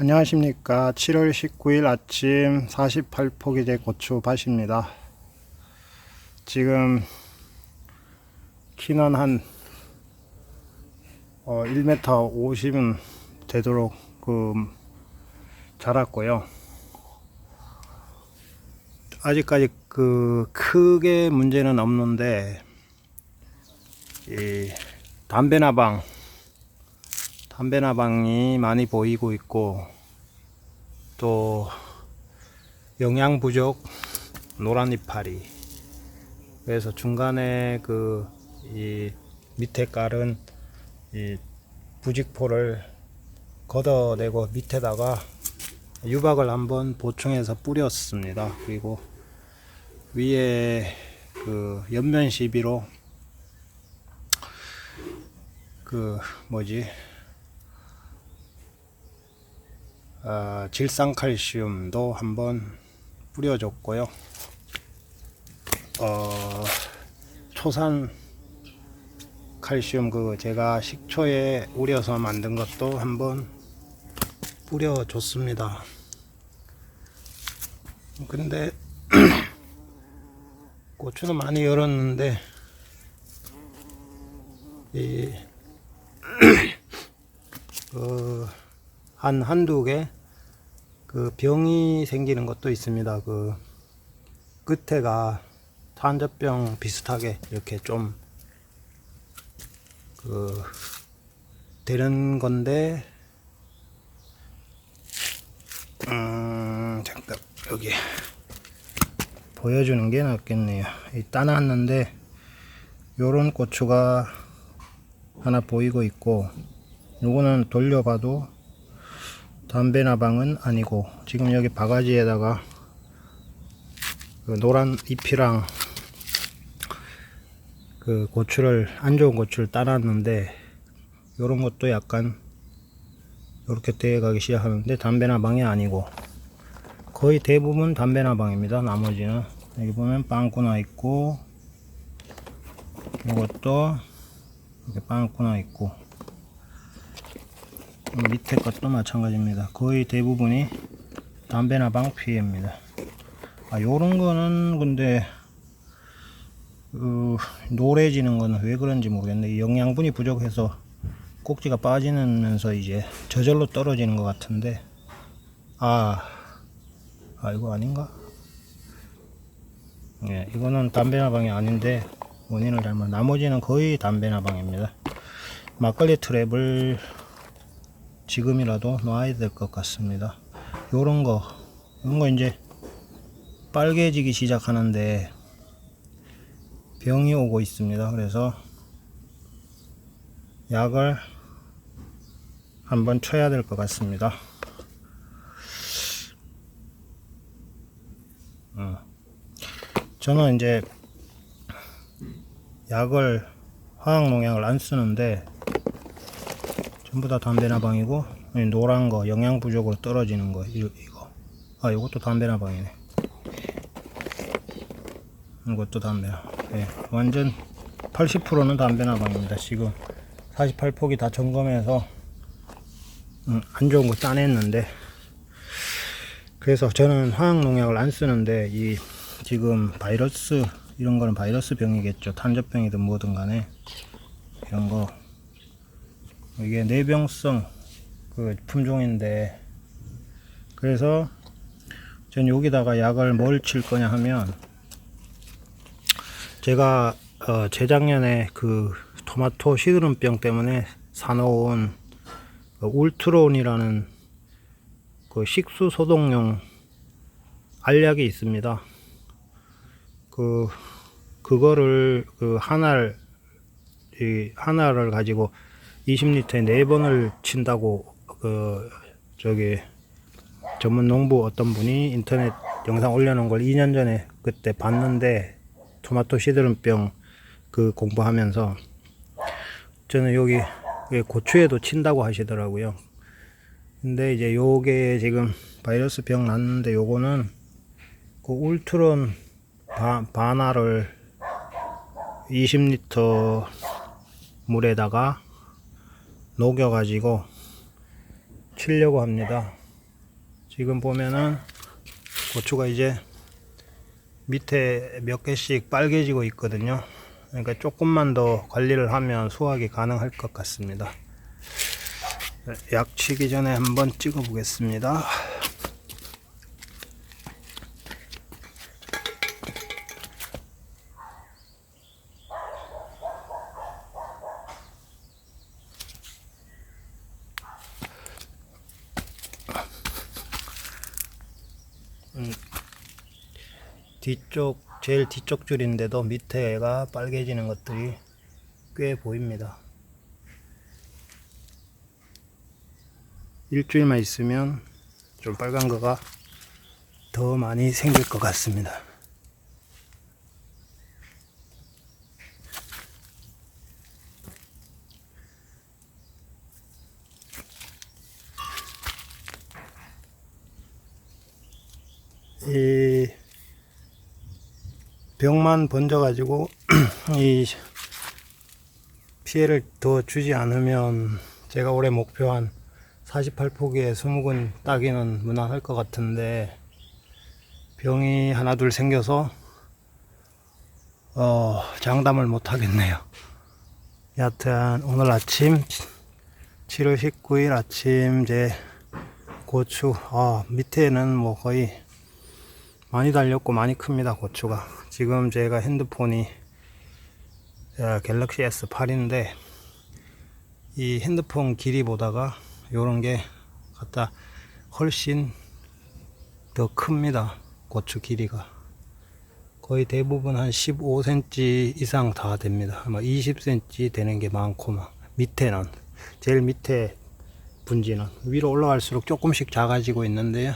안녕하십니까. 7월 19일 아침 48포기 대 고추 밭입니다. 지금 키는 한 어, 1m 50은 되도록 그 자랐고요. 아직까지 그 크게 문제는 없는데 이 담배나방 담배나방이 많이 보이고 있고 또 영양 부족 노란 이파리 그래서 중간에 그 이 밑에 깔은 이 부직포를 걷어내고 밑에다가 유박을 한번 보충해서 뿌렸습니다. 그리고 위에 그 옆면 시비로 그 뭐지 아, 질산칼슘도 한번 뿌려줬고요. 어, 초산 칼슘 그 제가 식초에 우려서 만든 것도 한번 뿌려줬습니다. 근데 고추는 많이 열었는데 이 그, 한, 한두 개, 그 병이 생기는 것도 있습니다. 그, 끝에가 탄저병 비슷하게 이렇게 좀, 그, 되는 건데, 음, 잠깐, 여기, 보여주는 게 낫겠네요. 이 따놨는데, 요런 고추가 하나 보이고 있고, 요거는 돌려봐도 담배 나방은 아니고 지금 여기 바가지에다가 그 노란 잎이랑 그 고추를 안 좋은 고추를 따놨는데 요런 것도 약간 이렇게 되어가기 시작하는데 담배 나방이 아니고 거의 대부분 담배 나방입니다 나머지는. 여기 보면 빵꾸나 있고 이것도 이렇게 빵꾸나 있고 밑에 것도 마찬가지입니다. 거의 대부분이 담배나 방피해입니다. 아, 요런 거는 근데 어, 노래지는 거는 왜 그런지 모르겠는데 영양분이 부족해서 꼭지가 빠지면서 이제 저절로 떨어지는 것 같은데 아, 아 이거 아닌가? 예, 이거는 담배나방이 아닌데 원인을 잘못 나머지는 거의 담배나방입니다. 막걸리 트랩을 지금이라도 놔야 될 것 같습니다. 요런 거, 이런 거 이제 빨개지기 시작하는데 병이 오고 있습니다. 그래서 약을 한번 쳐야 될 것 같습니다. 어. 저는 이제 약을 화학 농약을 안 쓰는데 전부 다 담배나방이고 이 노란 거 영양 부족으로 떨어지는 거 이, 이거. 아 이것도 담배나방이네. 이것도 담배나 예, 완전 80%는 담배나방입니다 지금. 48폭이 다 점검해서 음, 안 좋은 거 따냈는데. 그래서 저는 화학 농약을 안 쓰는데 이 지금 바이러스 이런 거는 바이러스 병이겠죠. 탄저병이든 뭐든 간에. 이런 거 이게 내병성 그 품종인데 그래서 전 여기다가 약을 뭘 칠 거냐 하면 제가 어 재작년에 그 토마토 시드름병 때문에 사놓은 그 울트론이라는 그 식수 소독용 알약이 있습니다. 그 그거를 그 하나를 이 하나를 가지고 20리터에 4번을 친다고 그 저기 전문 농부 어떤 분이 인터넷 영상 올려놓은 걸 2년 전에 그때 봤는데 토마토 시드름병 그 공부하면서 저는 여기 고추에도 친다고 하시더라고요. 근데 이제 요게 지금 바이러스 병 났는데 요거는 그 울트론 바, 바나를 20리터 물에다가 녹여 가지고 치려고 합니다. 지금 보면은 고추가 이제 밑에 몇 개씩 빨개지고 있거든요. 그러니까 조금만 더 관리를 하면 수확이 가능할 것 같습니다. 네, 약 치기 전에 한번 찍어 보겠습니다. 뒤쪽 제일 뒤쪽 줄인데도 밑에가 빨개지는 것들이 꽤 보입니다. 일주일만 있으면 좀 빨간 거가 더 많이 생길 것 같습니다. 이 병만 번져가지고 이 피해를 더 주지 않으면 제가 올해 목표한 48포기에 20근 따기는 무난할 것 같은데 병이 하나 둘 생겨서 어 장담을 못 하겠네요. 여하튼 오늘 아침 7월 19일 아침 제 고추 아 밑에는 뭐 거의 많이 달렸고 많이 큽니다 고추가 지금 제가 핸드폰이 어, 갤럭시 S8인데 이 핸드폰 길이 보다가 요런 게 갖다 훨씬 더 큽니다 고추 길이가. 거의 대부분 한 15cm 이상 다 됩니다. 아마 20cm 되는 게 많고 막 밑에는. 제일 밑에 분지는. 위로 올라갈수록 조금씩 작아지고 있는데요